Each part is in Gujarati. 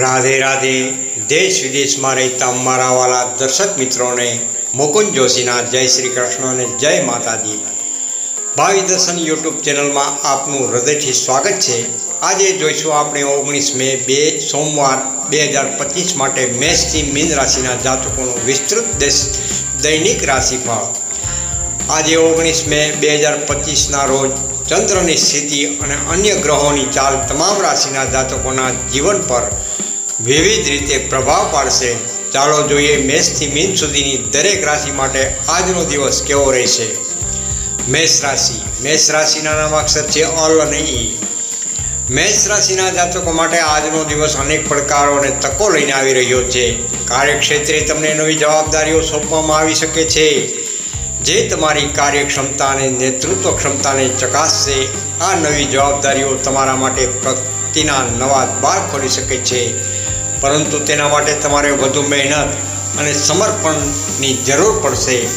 રાધે રાધે દેશ વિદેશમાં રહેતા મારા વાલા દર્શક મિત્રોને, મુકુંદ જોશીના જય શ્રી કૃષ્ણ અને જય માતાજી. ભાવિ દર્શન યુટ્યુબ ચેનલમાં આપનું હૃદયથી સ્વાગત છે. આજે જોઈશું આપણે ઓગણીસ મે બે સોમવાર બે હજાર પચીસ માટે મેષથી મીન રાશિના જાતકોનું વિસ્તૃત દેશ દૈનિક રાશિફળ. આજે ઓગણીસ મે બે હજાર પચીસના રોજ ચંદ્રની સ્થિતિ અને અન્ય ગ્રહોની ચાલ તમામ રાશિના જાતકોના જીવન પર વિવિધ રીતે પ્રભાવ પાડશે. ચાલો જોઈએ મેષથી મીન સુધીની દરેક રાશિ માટે આજનો દિવસ કેવો રહેશે? મેષ રાશિ. મેષ રાશિના નામાક્ષર છે અલ અને ઈ. મેષ રાશિના જાતકો માટે આજનો દિવસ અનેક પડકારો અને તકો લઈને આવી રહ્યો છે. કાર્યક્ષેત્રે તમને નવી જવાબદારીઓ સોંપવામાં આવી શકે છે. જે તમારી કાર્યક્ષમતા અને નેતૃત્વ ક્ષમતાને ચકાસશે. આ નવી જવાબદારીઓ તમારા માટે પ્રગતિના નવા દ્વાર ખોલી શકે છે. પરંતુ તેના માટે તમારે વધુ મહેનત અને સમર્પણની જરૂર પડશે.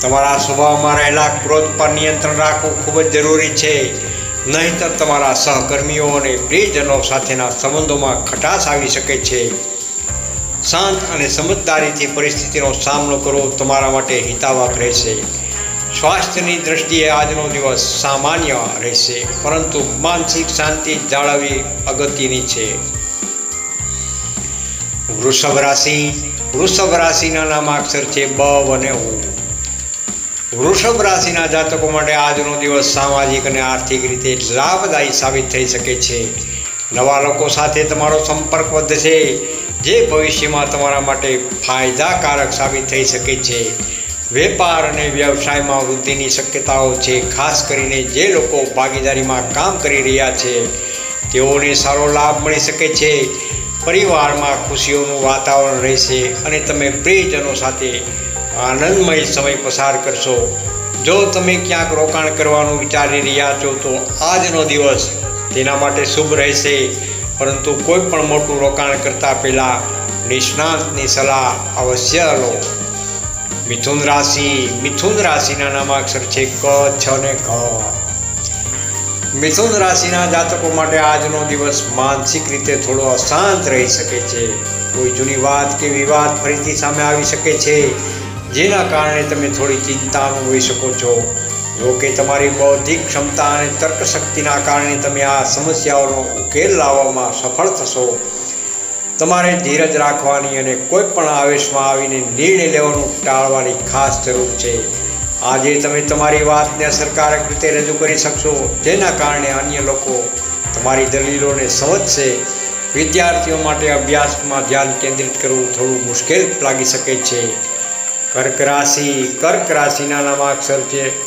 તમારા સ્વભાવમાં રહેલા ક્રોધ પર નિયંત્રણ રાખવું ખૂબ જ જરૂરી છે. નહીંતર તમારા સહકર્મીઓ અને પ્રિયજનો સાથેના સંબંધોમાં ખટાશ આવી શકે છે. શાંત અને સમજદારીથી પરિસ્થિતિનો સામનો કરવો તમારા માટે હિતાવક રહેશે. સ્વાસ્થ્યની દ્રષ્ટિએ આજનો દિવસ સામાન્ય રહેશે, પરંતુ માનસિક શાંતિ જાળવવી અગત્યની છે. વૃષભ રાશિ વૃષભ રાશિના નામાક્ષર છે બ અને ઉ. વૃષભ રાશિના જાતકો માટે આજનો દિવસ સામાજિક અને આર્થિક રીતે લાભદાયી સાબિત થઈ શકે છે. નવા લોકો સાથે તમારો સંપર્ક વધશે, જે ભવિષ્યમાં તમારા માટે ફાયદાકારક સાબિત થઈ શકે છે. વેપાર અને વ્યવસાયમાં વૃદ્ધિની શક્યતાઓ છે, ખાસ કરીને જે લોકો ભાગીદારીમાં કામ કરી રહ્યા છે, તેઓને સારો લાભ મળી શકે છે. પરિવારમાં ખુશીઓનું વાતાવરણ રહેશે અને તમે પ્રિયજનો સાથે આનંદમય સમય પસાર કરશો. જો તમે ક્યાંક રોકાણ કરવાનું વિચારી રહ્યા છો, તો આજનો દિવસ તેના માટે શુભ રહેશે. પરંતુ કોઈ પણ મોટું રોકાણ કરતાં પહેલાં નિષ્ણાંતની સલાહ અવશ્ય લો. મિથુન રાશિ, મિથુન રાશિના નામાક્ષર છે ક, છ ને ક. મિથુન રાશિના જાતકો માટે આજનો દિવસ માનસિક રીતે થોડો અશાંત રહી શકે છે. કોઈ જૂની વાત કે વિવાદ ફરીથી સામે આવી શકે છે. જેના કારણે તમે થોડી ચિંતા અનુભવી શકો છો. જો કે તમારી બૌદ્ધિક ક્ષમતા અને તર્કશક્તિના કારણે તમે આ સમસ્યાઓનો ઉકેલ લાવવામાં સફળ થશો. તમારે ધીરજ રાખવાની અને કોઈ પણ આવેશમાં આવીને નિર્ણય લેવાનું ટાળવાની ખાસ જરૂર છે. આજે તમે તમારી વાતને અસરકારક રીતે રજૂ કરી શકશો, જેના કારણે અન્ય લોકો તમારી દલીલોને સમજશે. વિદ્યાર્થીઓ માટે અભ્યાસમાં ધ્યાન કેન્દ્રિત કરવું થોડું મુશ્કેલ લાગી શકે છે. કર્ક રાશિ, કર્ક રાશિના નામાક્ષર છે,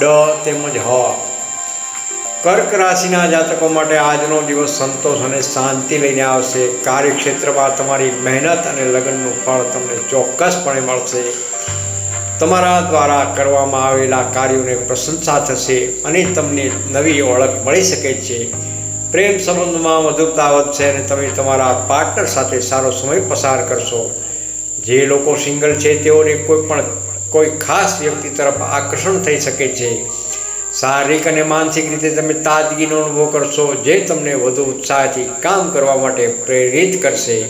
ડ તેમજ હ. કર્ક રાશિના જાતકો માટે આજનો દિવસ સંતોષ અને શાંતિ લઈને આવશે. કાર્યક્ષેત્રમાં તમારી મહેનત અને લગ્નનું ફળ તમને ચોક્કસપણે મળશે. તમારા દ્વારા કરવામાં આવેલા કાર્યોને પ્રશંસા થશે અને તમને નવી ઓળખ મળી શકે છે. પ્રેમ સંબંધમાં મધુરતા વધશે અને તમે તમારા પાર્ટનર સાથે સારો સમય પસાર કરશો. જે લોકો સિંગલ છે, તેઓને કોઈ પણ, કોઈ ખાસ વ્યક્તિ તરફ આકર્ષણ થઈ શકે છે. શારીરિક અને માનસિક રીતે તમે તાજગીનો અનુભવ કરશો, જે તમને વધુ ઉત્સાહથી કામ કરવા માટે પ્રેરિત કરશે.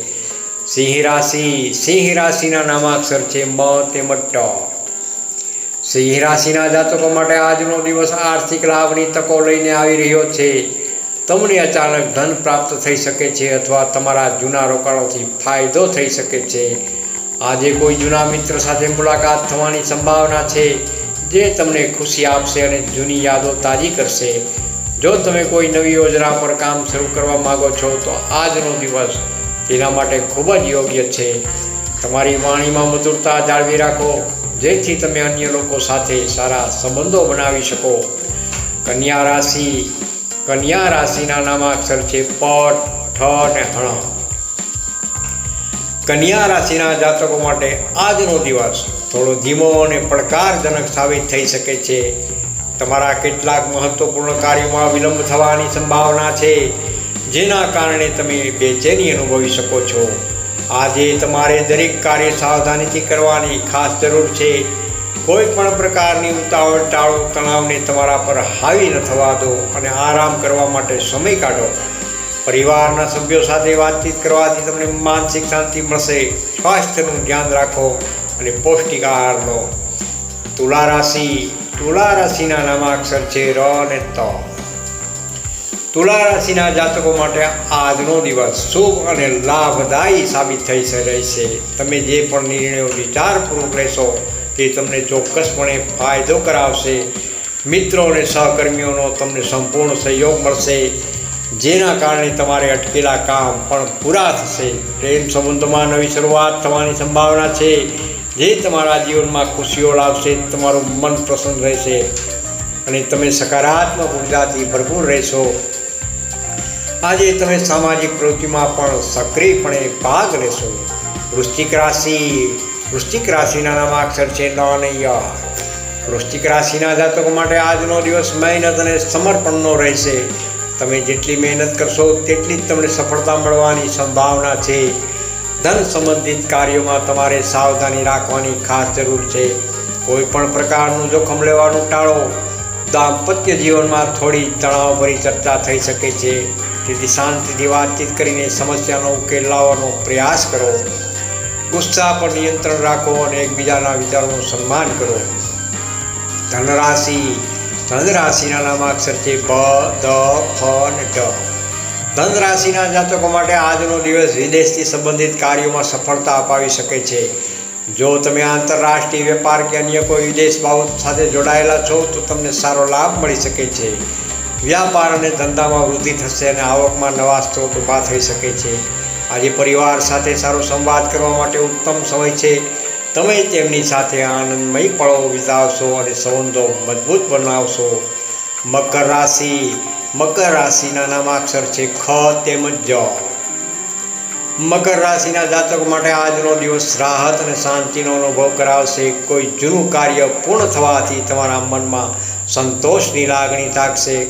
સિંહ રાશિ સિંહ રાશિના નામાક્ષર છે, મ તેમજ ટ. સિંહ રાશિના જાતકો માટે આજનો દિવસ આર્થિક લાભની તકો લઈને આવી રહ્યો છે. તમને અચાનક ધન પ્રાપ્ત થઈ શકે છે અથવા તમારા જૂના રોકાણોથી ફાયદો થઈ શકે છે. આજે કોઈ જૂના મિત્ર સાથે મુલાકાત થવાની સંભાવના છે જે તમને ખુશી આપશે અને જૂની યાદો તાજી કરશે. જો તમે કોઈ નવી યોજના પર કામ શરૂ કરવા માગો છો તો આજનો દિવસ તેના માટે ખૂબ જ યોગ્ય છે. તમારી વાણીમાં મધુરતા જાળવી રાખો. જેથી તમે અન્ય લોકો સાથે સારા સંબંધો બનાવી શકો. કન્યા રાશિ, કન્યા રાશિના નામાક્ષર છે પટ, ઠ અને હણ. કન્યા રાશિના જાતકો માટે આજનો દિવસ થોડો ધીમો અને પડકારજનક સાબિત થઈ શકે છે. તમારા કેટલાક મહત્વપૂર્ણ કાર્યોમાં વિલંબ થવાની સંભાવના છે, જેના કારણે તમે બેચેની અનુભવી શકો છો. આજે તમારે દરેક કાર્ય સાવધાનીથી કરવાની ખાસ જરૂર છે. કોઈ પણ પ્રકારની ઉતાવળ ટાળો તણાવને તમારા પર હાવી ન થવા દો અને આરામ કરવા માટે સમય કાઢો. પરિવારના સભ્યો સાથે વાતચીત કરવાથી તમને માનસિક શાંતિ મળશે, સ્વાસ્થ્યનું ધ્યાન રાખો અને પૌષ્ટિક આહાર લો. તુલા રાશિ, તુલા રાશિના નામાક્ષર છે ર અને ત. તુલા રાશિના જાતકો માટે આજનો દિવસ શુભ અને લાભદાયી સાબિત થઈ રહેશે તમે જે પણ નિર્ણયો વિચારપૂર્વક લેશો, તે તમને ચોક્કસપણે ફાયદો કરાવશે. મિત્રો અને સહકર્મીઓનો તમને સંપૂર્ણ સહયોગ મળશે. જેના કારણે તમારે અટકેલા કામ પણ પૂરા થશે. પ્રેમ સંબંધોમાં નવી શરૂઆત થવાની સંભાવના છે. જે તમારા જીવનમાં ખુશીઓ લાવશે, તમારું મન પ્રસન્ન રહેશે અને તમે સકારાત્મક ઉર્જાથી ભરપૂર રહેશો. આજે તમે સામાજિક પ્રવૃત્તિમાં પણ સક્રિયપણે ભાગ લેશો. વૃશ્ચિક રાશિ, વૃશ્ચિક રાશિના નામાક્ષર છે ન અને ય વૃશ્ચિક રાશિના જાતકો માટે આજનો દિવસ મહેનત અને સમર્પણનો રહેશે. તમે જેટલી મહેનત કરશો, તેટલી જ તમને સફળતા મળવાની સંભાવના છે. ધન સંબંધિત કાર્યોમાં તમારે સાવધાની રાખવાની ખાસ જરૂર છે. કોઈ પણ પ્રકારનું જોખમ લેવાનું ટાળો. દાંપત્ય જીવનમાં થોડી તણાવભરી ચર્ચા થઈ શકે છે. તેથી શાંતિથી વાતચીત કરીને સમસ્યાનો ઉકેલ લાવવાનો પ્રયાસ કરો. ગુસ્સા પર નિયંત્રણ રાખો અને એકબીજાના વિચારોનું સન્માન કરો. ધનરાશિ, ધનરાશિના નામાક્ષર છે બ, દ, ફ અને ડ ધન રાશિના જાતકો માટે આજનો દિવસ વિદેશથી સંબંધિત કાર્યોમાં સફળતા અપાવી શકે છે. જો તમે આંતરરાષ્ટ્રીય વેપાર કે અન્ય કોઈ વિદેશ બાબત સાથે જોડાયેલા છો, તો તમને સારો લાભ મળી શકે છે. વ્યાપાર અને ધંધામાં વૃદ્ધિ થશે અને આવકમાં નવા સ્ત્રોત ઊભા થઈ શકે છે. આજે પરિવાર સાથે સારો સંવાદ કરવા માટે ઉત્તમ સમય છે. તમે તેમની સાથે આનંદમય પળો વિતાવશો અને સંબંધો મજબૂત બનાવશો. મકર રાશિ, મકર રાશિના નામાક્ષર છે ખ તેમજ જ. મકર રાશિના જાતકો માટે આજનો દિવસ રાહત અને શાંતિનો અનુભવ કરાવશે. કોઈ જૂનું કાર્ય પૂર્ણ થવાથી તમારા મનમાં સંતોષની લાગણી થાકશે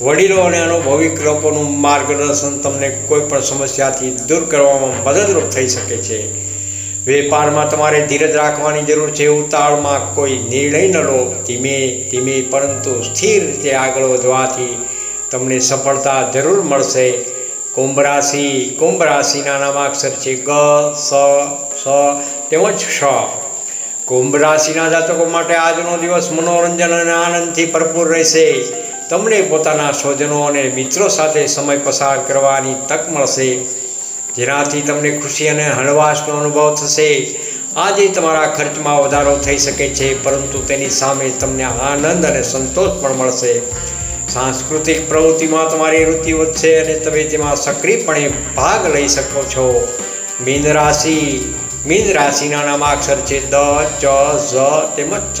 વડીલો અને અનુભવી લોકોનું માર્ગદર્શન તમને કોઈ પણ સમસ્યાથી દૂર કરવામાં મદદરૂપ થઈ શકે છે. વેપારમાં તમારે ધીરજ રાખવાની જરૂર છે. ઉતાવળમાં કોઈ નિર્ણય ન લો. ધીમે ધીમે પરંતુ સ્થિર રીતે આગળ વધવાથી તમને સફળતા જરૂર મળશે. કુંભ રાશિ કુંભ રાશિના નામાક્ષર છે ગ, સ સ, તેમજ શ કુંભ રાશિના જાતકો માટે આજનો દિવસ મનોરંજન અને આનંદથી ભરપૂર રહેશે. તમને પોતાના સ્વજનો અને મિત્રો સાથે સમય પસાર કરવાની તક મળશે. જેનાથી તમને ખુશી અને હળવાશનો અનુભવ થશે. આજે તમારા ખર્ચમાં વધારો થઈ શકે છે, પરંતુ તેની સામે તમને આનંદ અને સંતોષ પણ મળશે. સાંસ્કૃતિક પ્રવૃત્તિમાં તમારી રુચિ વધશે અને તમે તેમાં સક્રિયપણે ભાગ લઈ શકો છો. મીન રાશિ. મીન રાશિના નામાક્ષર છે દ, ચ, ઝ તેમજ છ.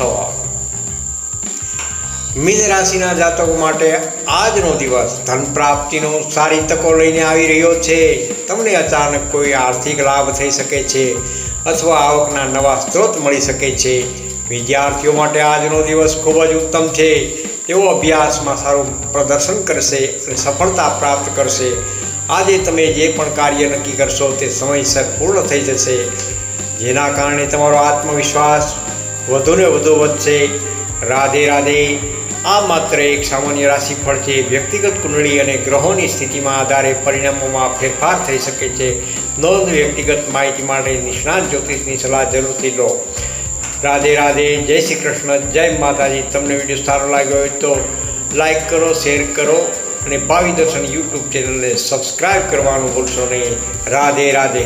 મીન રાશિના જાતકો માટે આજનો દિવસ ધન પ્રાપ્તિનો સારી તકો લઈને આવી રહ્યો છે. તમને અચાનક કોઈ આર્થિક લાભ થઈ શકે છે અથવા આવકના નવા સ્ત્રોત મળી શકે છે. વિદ્યાર્થીઓ માટે આજનો દિવસ ખૂબ જ ઉત્તમ છે. તેઓ અભ્યાસમાં સારું પ્રદર્શન કરશે અને સફળતા પ્રાપ્ત કરશે. આજે તમે જે પણ કાર્ય નક્કી કરશો તે સમયસર પૂર્ણ થઈ જશે. જેના કારણે તમારો આત્મવિશ્વાસ વધુને વધુ વધશે. રાધે રાધે. આ માત્ર એક સામાન્ય રાશિફળ છે. વ્યક્તિગત કુંડળી અને ગ્રહોની સ્થિતિમાં આધારે પરિણામોમાં ફેરફાર થઈ શકે છે. નોંધ વ્યક્તિગત માહિતી માટે નિષ્ણાત જ્યોતિષની સલાહ જરૂરથી લો. રાધે રાધે, જય શ્રી કૃષ્ણ, જય માતાજી. તમને વીડિયો સારો લાગ્યો હોય તો લાઈક કરો, શેર કરો અને ભાવિ દર્શન યુટ્યુબ ચેનલને સબસ્ક્રાઈબ કરવાનું ભૂલશો નહીં. રાધે રાધે.